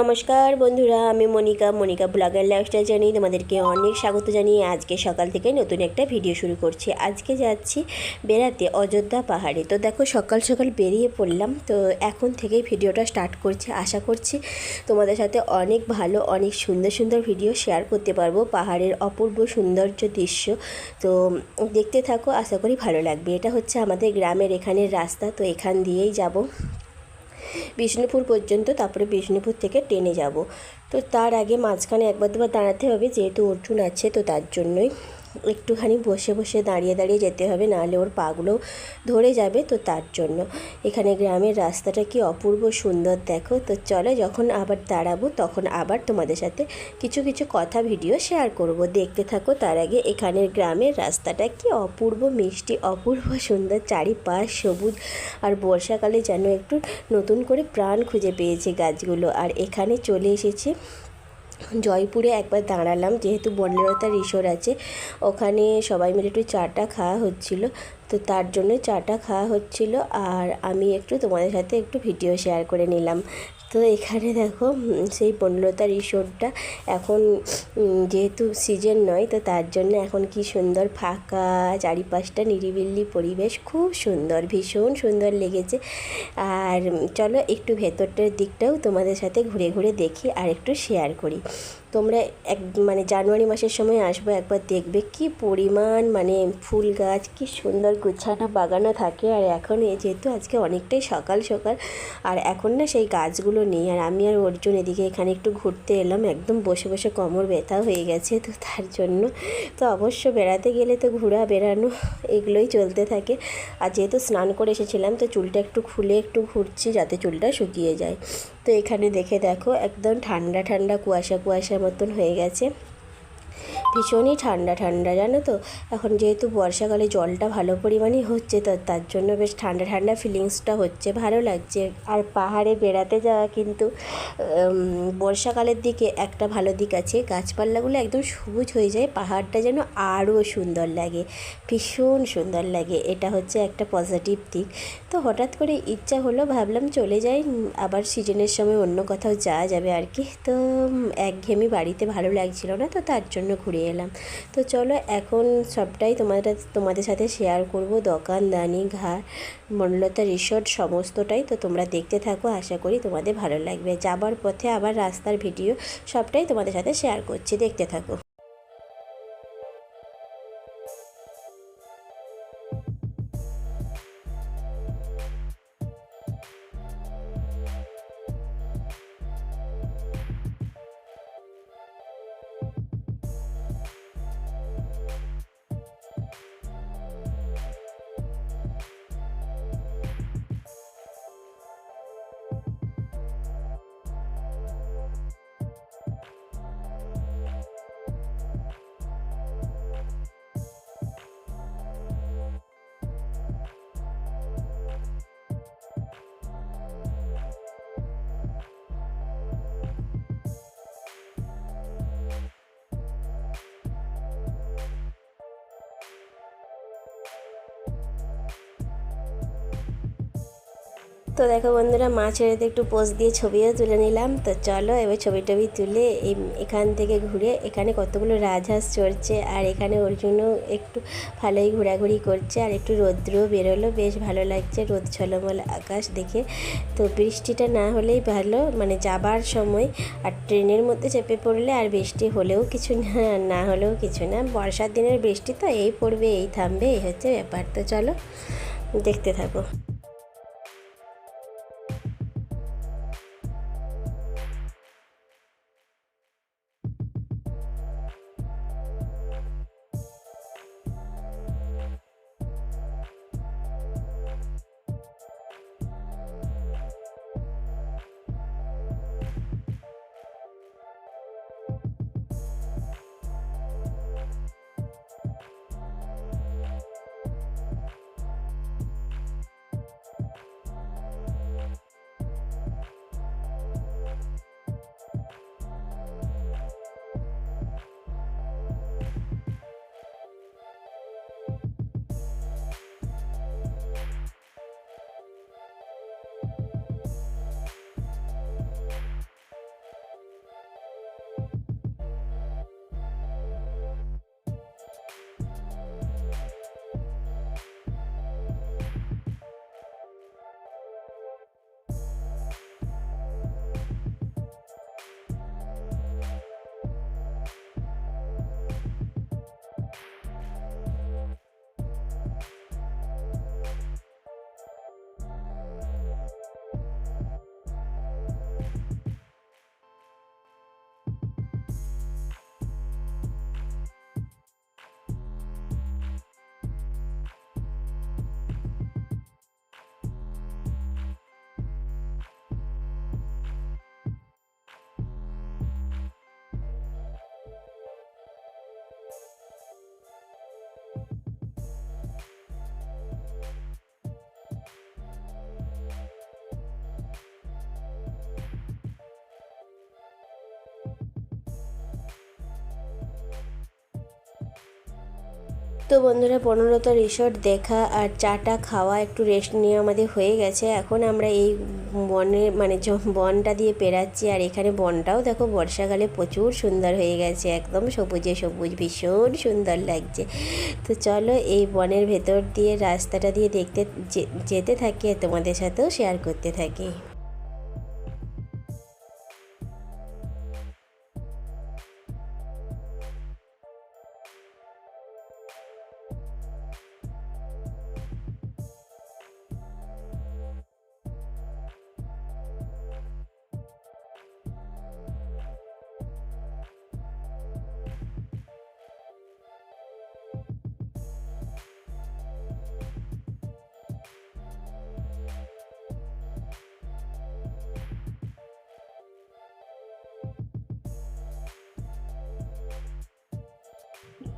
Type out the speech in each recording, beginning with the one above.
নমস্কার বন্ধুরা, আমি মনিকা মনিকা ব্লগার লাইফস্টাইল জানিয়ে তোমাদেরকে অনেক স্বাগত জানিয়ে আজকে সকাল থেকে নতুন একটা ভিডিও শুরু করছি। আজকে যাচ্ছি বেড়াতে অযোধ্যা পাহাড়ে। তো দেখো, সকাল সকাল বেরিয়ে পড়লাম, তো এখন থেকেই ভিডিওটা স্টার্ট করছি। আশা করছি তোমাদের সাথে অনেক ভালো, অনেক সুন্দর সুন্দর ভিডিও শেয়ার করতে পারব। পাহাড়ের অপূর্ব সৌন্দর্য দৃশ্য, তো দেখতে থাকো, আশা করি ভালো লাগবে। এটা হচ্ছে আমাদের গ্রামের এখানের রাস্তা, তো এখান দিয়েই যাব। বিষ্ণুপুর পর্যন্ত, তারপরে বিষ্ণুপুর থেকে ট্রেনে যাব। তো তার আগে মাঝখানে একবার দুবার দাঁড়াতে হবে, যেহেতু অর্জুন আছে, তো তার জন্যই একটুখানি বসে বসে দাঁড়িয়ে দাঁড়িয়ে যেতে হবে, নাহলে ওর পাগুলো ধরে যাবে তো তার জন্য। এখানে গ্রামের রাস্তাটা কি অপূর্ব সুন্দর দেখো। তো চলো যখন আবার দাঁড়াবো, তখন আবার তোমাদের সাথে কিছু কিছু কথা ভিডিও শেয়ার করব। দেখতে থাকো তার আগে, এখানের গ্রামের রাস্তাটা কি অপূর্ব মিষ্টি, অপূর্ব সুন্দর, চারিপাশ সবুজ, আর বর্ষাকালে যেন একটু নতুন করে প্রাণ খুঁজে পেয়েছে গাছগুলো। আর এখানে চলে এসেছে জয়পুরে একবার দাঁড়ালাম, যেহেতু বনলতা রিসোর্ট আছে, ওখানে সবাই মিলে একটু চাটা খাওয়া হচ্ছিল। তো তার জন্য চাটা খাওয়া হচ্ছিল, আর আমি একটু তোমাদের সাথে একটু ভিডিও শেয়ার করে নিলাম। তো এখানে দেখো সেই বনলতা রিসোর্টটা এখন যেহেতু সিজন নয়, তো তার জন্য এখন কি সুন্দর ফাঁকা চারিপাশটা, নিরিবিলি পরিবেশ, খুব সুন্দর, ভীষণ সুন্দর লেগেছে। আর চলো একটু ভেতরটার দিকটাও তোমাদের সাথে ঘুরে ঘুরে দেখি আর একটু শেয়ার করি। তোমরা এক মানে জানুয়ারি মাসের সময় আসব, একবার দেখবে কি পরিমাণ মানে ফুল গাছ, কি সুন্দর গুছানো বাগানো থাকে। আর এখন যেহেতু আজকে অনেকটাই সকাল সকাল, আর এখন না সেই গাছগুলো নেই। আর আমি আর অর্জুন এদিকে এখানে একটু ঘুরতে এলাম, একদম বসে বসে কোমর ব্যথা হয়ে গেছে, তো তার জন্য তো অবশ্য বেড়াতে গেলে তো ঘোরা, বেড়ানো এগুলোই চলতে থাকে। আর যেহেতু স্নান করে এসেছিলাম, তো চুলটা একটু খুলে একটু ঘুরছি যাতে চুলটা শুকিয়ে যায়। তো এখানে দেখে দেখো একদম ঠান্ডা ঠান্ডা কুয়াশা কুয়াশার মতন হয়ে গেছে। ভীষণই ঠান্ডা ঠান্ডা, জানো তো? এখন যেহেতু বর্ষাকালে জলটা ভালো পরিমাণেই হচ্ছে, তো তার জন্য বেশ ঠান্ডা ঠান্ডা ফিলিংসটা হচ্ছে, ভালো লাগছে। আর পাহাড়ে বেড়াতে যাওয়া কিন্তু বর্ষাকালের দিকে একটা ভালো দিক আছে, গাছপালাগুলো একদম সবুজ হয়ে যায়, পাহাড়টা যেন আরও সুন্দর লাগে, ভীষণ সুন্দর লাগে, এটা হচ্ছে একটা পজিটিভ দিক। তো হঠাৎ করে ইচ্ছা হলো, ভাবলাম চলে যাই, আবার সিজনের সময় অন্য কোথাও যাওয়া যাবে আর কি। তো একঘেয়েমি বাড়িতে ভালো লাগছিল না, তো তার জন্য ঘুরে এলাম। তো চলো এখন সবটাই তোমাদের তোমাদের সাথে শেয়ার করব। দোকান, দানি, ঘাট মনলতা রিসোর্ট সমস্তটাই। তো তোমরা দেখতে থাকো, আশা করি তোমাদের ভালো লাগবে। যাবার পথে আবার রাস্তার ভিডিও সবটাই তোমাদের সাথে শেয়ার করছি। দেখতে থাকো। তো দেখো বন্ধুরা মাছ ছেড়েতে একটু পোজ দিয়ে ছবিও তুলে নিলাম। তো চলো এবার ছবি টবি তুলে এখান থেকে ঘুরে এখানে কতগুলো রাজহাঁস চড়ছে আর এখানে ওর জন্য একটু ভালোই ঘোরাঘুরি করছে আর একটু রৌদ্র বেরোলো। বেশ ভালো লাগছে রোদ ঝলমল আকাশ দেখে। তো বৃষ্টিটা না হলেই ভালো মানে যাবার সময় আর ট্রেনের মধ্যে চেপে পড়লে আর বৃষ্টি হলেও কিছু না না হলেও কিছু না। বর্ষার দিনের বৃষ্টি তো এই পড়বে, এই থামবে, এই হচ্ছে ব্যাপার। তো চলো দেখতে থাকো। তো বন্ধুরা, পনেরোটা রিসর্ট দেখা আর চাটা খাওয়া একটু রেস্ট নিয়ে আমাদের হয়ে গেছে। এখন আমরা এই বনে মানে বনটা দিয়ে পেরাচ্ছি আর এখানে বনটাও দেখো বর্ষাকালে প্রচুর সুন্দর হয়ে গেছে, একদম সবুজে সবুজ, ভীষণ সুন্দর লাগছে। তো চলো এই বনের ভেতর দিয়ে রাস্তাটা দিয়ে দেখতে যেতে থাকি আর তোমাদের সাথেও শেয়ার করতে থাকি।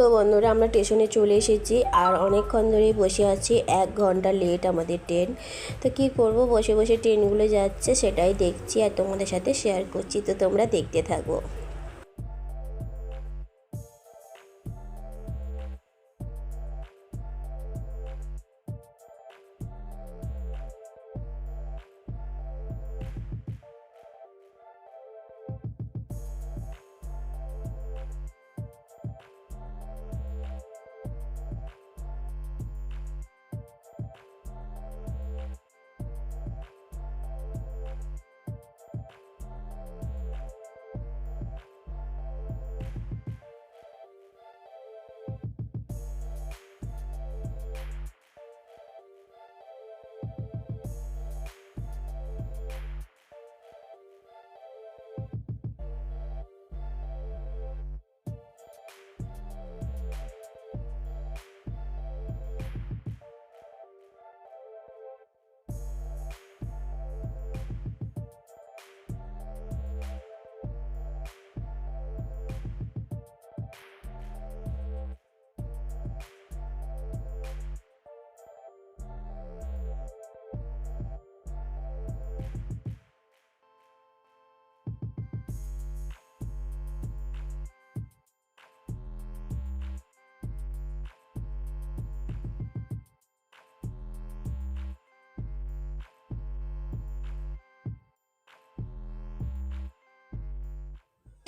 তো বন্ধুরা, আমরা স্টেশনে চলে এসেছি আর অনেকক্ষণ ধরেই বসে আছি। এক ঘণ্টা লেট আমাদের ট্রেন তো কি করব? বসে বসে ট্রেনগুলো যাচ্ছে, সেটাই দেখছি আর তোমাদের সাথে শেয়ার করছি। তো তোমরা দেখতে থাকো।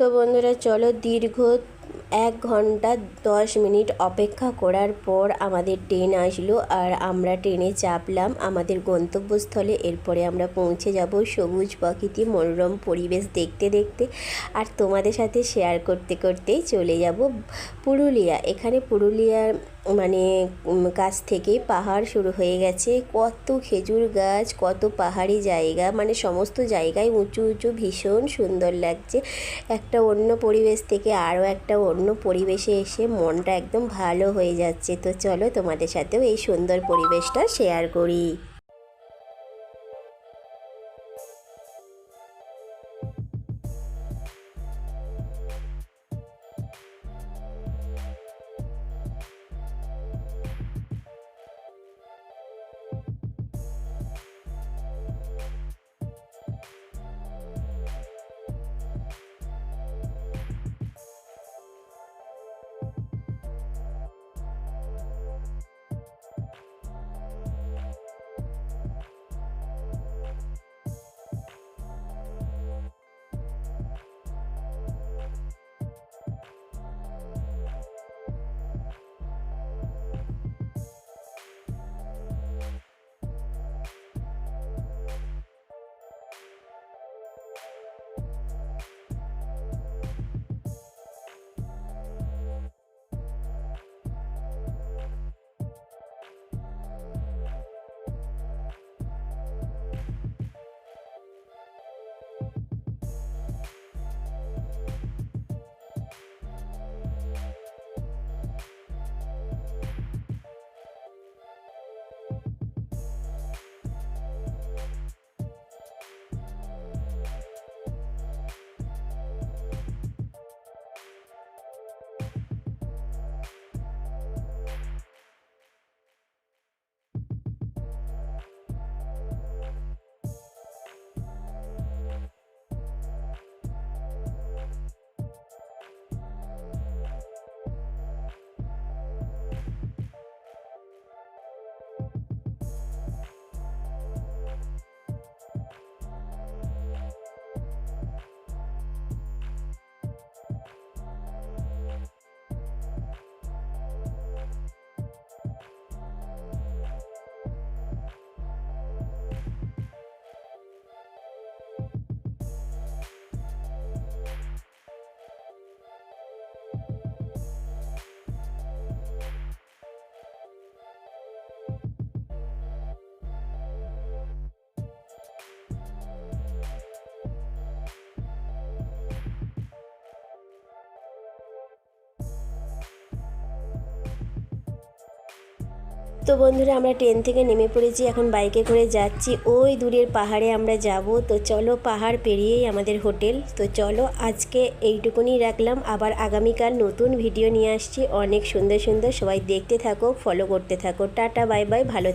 তো বন্ধুরা, চলো দীর্ঘ এক ঘণ্টা দশ মিনিট অপেক্ষা করার পর আমাদের ট্রেন আসলো আর আমরা ট্রেনে চাপলাম আমাদের গন্তব্যস্থলে। এরপরে আমরা পৌঁছে যাব সবুজ প্রকৃতি মনোরম পরিবেশ দেখতে দেখতে আর তোমাদের সাথে শেয়ার করতে করতেই চলে যাব পুরুলিয়া। এখানে পুরুলিয়ার মানে গাছ থেকে পাহাড় শুরু হয়ে গেছে। কত খেজুর গাছ, কত পাহাড়ি জায়গা মানে সমস্ত জায়গায় উঁচু উঁচু, ভীষণ সুন্দর লাগছে। একটা অন্য পরিবেশ থেকে আরও একটা অন্য পরিবেশে এসে মনটা একদম ভালো হয়ে যাচ্ছে। তো চলো তোমাদের সাথেও এই সুন্দর পরিবেশটা শেয়ার করি। তো বন্ধুরা, আমরা ট্রেন থেকে নেমে পড়েছি, এখন বাইকে করে যাচ্ছি। ওই দূরের পাহাড়ে আমরা যাব। তো চলো, পাহাড় পেরিয়েই আমাদের হোটেল। তো চলো, আজকে এইটুকুনি রাখলাম। আবার আগামীকাল নতুন ভিডিও নিয়ে আসছি। অনেক সুন্দর সুন্দর সবাই দেখতে থাকো ফলো করতে থাকো। টাটা বাই বাই ভালো